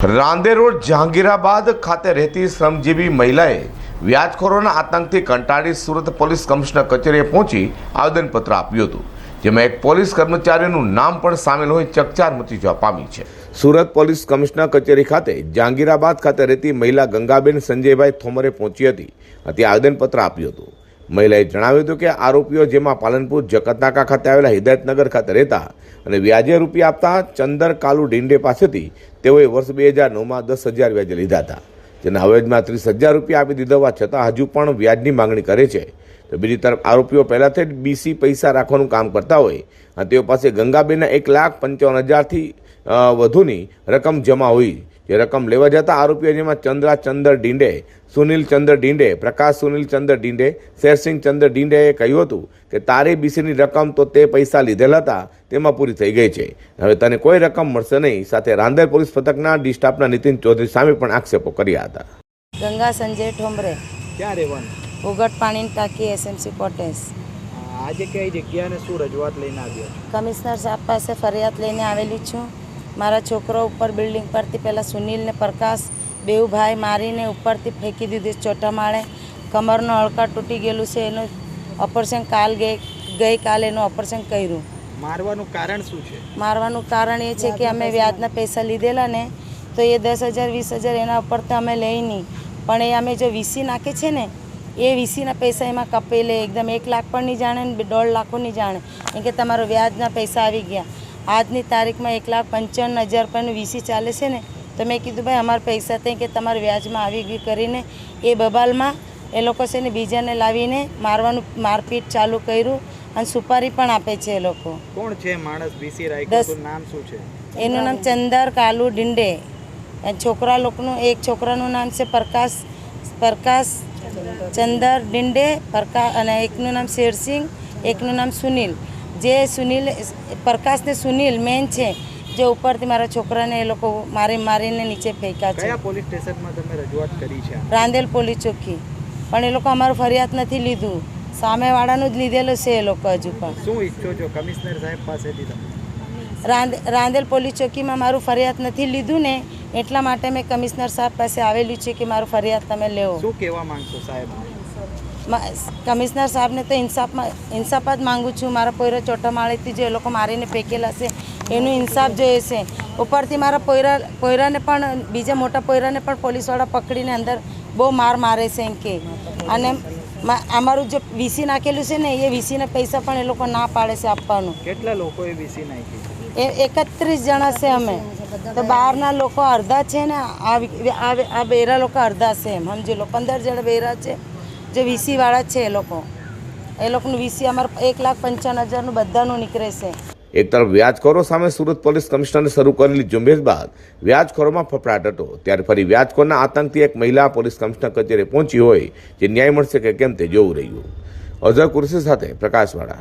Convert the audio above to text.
Rander road Jahangirabad ખાતે રહેતી શ્રમજીવી મહિલાએ વ્યાજખોરોના આતંકથી કંટાળી સુરત પોલીસ કમિશનર કચેરીએ પહોંચી આવેદનપત્ર આપ્યું હતું, જેમાં એક પોલીસ કર્મચારીનું નામ પણ સામેલ હોય ચકચાર મચી જવા પામી છે. સુરત પોલીસ કમિશનર કચેરી ખાતે જહાંગીરાબાદ ખાતે રહેતી મહિલા ગંગાબેન સંજયભાઈ થોમરે પહોંચી હતી અને આવેદનપત્ર આપ્યું હતું. મહિલાએ જણાવ્યું હતું કે આરોપીઓ જેમાં પાલનપુર, જકતનાકા ખાતે આવેલા હિદાયતનગર ખાતે રહેતા અને વ્યાજે રૂપિયા આપતા ચંદર કાલુ ડિંડે પાસેથી તેઓએ વર્ષ બે હજાર નવમાં દસ હજાર વ્યાજે લીધા હતા. જેના અવેજમાં ત્રીસ હજાર રૂપિયા આપી દીધા હોવા છતાં હજુ પણ વ્યાજની માંગણી કરે છે. તો બીજી તરફ આરોપીઓ પહેલાંથી જ બીસી પૈસા રાખવાનું કામ કરતા હોય અને તેઓ પાસે ગંગાબેનના એક લાખ પંચાવન હજારથી વધુની રકમ જમા હોય જે રકમ લેવા જતા આરોપીઓ જેમાં ચંદ્રા ચંદર ડીંડે સુનિલ ચંદ્ર ડીંડે પ્રકાશ સુનિલ ચંદ્ર ડીંડે શેરસિંહ ચંદ્ર ડીંડેએ કહ્યું હતું કે તારી બીસીની રકમ તો તે પૈસા લીધેલા હતા તેમાં પૂરી થઈ ગઈ છે. હવે તને કોઈ રકમ મળશે નહીં સાથે રાંદેર પોલીસ પથકના ડિસ્ટાફના નીતિન ચૌધરી સામે પણ આક્ષેપો કર્યા હતા. ગંગા સંજય ઠોમરે. ક્યાં રહેવાનું? ઉગટ પાણીની ટાંકી એસએમસી કોટેસ આજે કઈ જગ્યાને શું રજૂઆત લઈને આવ્યો? કમિશનર સાહેબ પાસે ફરિયાદ લઈને આવેલી છું. મારા છોકરો ઉપર બિલ્ડિંગ પરથી પહેલાં સુનિલને પ્રકાશ બેઉ ભાઈ મારીને ઉપરથી ફેંકી દીધી ચોટા માળે કમરનો હડકા તૂટી ગયેલું છે એનું ઓપરેશન કાલ ગઈ ગઈકાલે એનું ઓપરેશન કર્યું. મારવાનું કારણ શું છે? મારવાનું કારણ એ છે કે અમે વ્યાજના પૈસા લીધેલા ને તો એ દસ હજાર વીસ હજાર એના ઉપર તો અમે લઈ નહીં. પણ એ અમે જો વીસી નાખે છે ને એ વીસીના પૈસા એમાં કપેલે એકદમ એક લાખ પણ નહીં જાણે ને દોઢ લાખો નહીં જાણે. કેમ કે તમારો વ્યાજના પૈસા આવી ગયા. આજની તારીખમાં એક લાખ પંચાવન હજાર પણ વીસી ચાલે છે ને તો મેં કીધું ભાઈ અમારા પૈસા ત્યાં કે તમારા વ્યાજમાં આવી ગયું કરીને એ બબાલમાં એ લોકો છે ને બીજાને લાવીને મારવાનું મારપીટ ચાલુ કર્યું અને સુપારી પણ આપે છે એ લોકો. કોણ છે માણસ બીસી રાખ્યું. નામ શું છે? એનું નામ ચંદર કાલુ ડિંડે. છોકરા લોકોનું એક છોકરાનું નામ છે પ્રકાશ પ્રકાશ ચંદર ડિંડે પ્રકાશ અને એકનું નામ શેરસિંહ એકનું નામ સુનિલ. જે સુનિલ પ્રકાશ ને સુનિલ મેન છે જે ઉપરથી મારા છોકરાને એ લોકો મારી મારીને નીચે ફેંક્યા છે. પોલીસ સ્ટેશનમાં તમે રજૂઆત કરી છે? રાંદેલ પોલીસ ચોકી. પણ એ લોકો અમારું ફરિયાદ નથી લીધું. સામેવાળાનું જ લીધેલું છે એ લોકો હજુ પણ. શું ઈચ્છો છો કમિશનર સાહેબ પાસેથી તમે? રાંદેલ પોલીસ ચોકીમાં મારું ફરિયાદ નથી લીધું ને એટલા માટે મેં કમિશનર સાહેબ પાસે આવેલું છે કે મારું ફરિયાદ તમે લેવો. શું કહેવા માંગશો સાહેબ? કમિશનર સાહેબને તો ઇન્સાફમાં ઇન્સાફ જ માગું છું. મારા પોયરા ચોટા માળેથી જે લોકો મારીને ફેંકેલા છે એનું ઇન્સાફ જોઈએ છે ઉપરથી મારા પોયરા પોયરાને પણ બીજા મોટા પોયરાને પણ પોલીસવાળા પકડીને અંદર બહુ માર મારે છે એમ કે. અને અમારું જે વીસી નાખેલું છે ને એ વીસીના પૈસા પણ એ લોકો ના પાડે છે આપવાનું. કેટલા લોકોએ એ નાખી એ એકત્રીસ જણા છે અમે. તો બહારના લોકો અડધા છે ને આ બેરા લોકો અડધા છે એમ. સમજી લો પંદર જણા બેરા છે. જે વીસી વાળા છે એ લોકો. એ લોકોનું વીસી અમારે એક લાખ પંચાવન હજારનું બધાનું નીકળે છે. એક તરફ વ્યાજખોરો સામે સુરત પોલીસ કમિશનરે શરૂ કરેલી ઝુંબેશ બાદ વ્યાજખોરોમાં ફફડાટ હતો. ત્યારે ફરી વ્યાજખોરના આતંકથી એક મહિલા પોલીસ કમિશનર કચેરીએ પહોંચી હોય, જે ન્યાય મળશે કે કેમ તે જોવું રહ્યું. અઝર કુરશી સાથે પ્રકાશવાળા.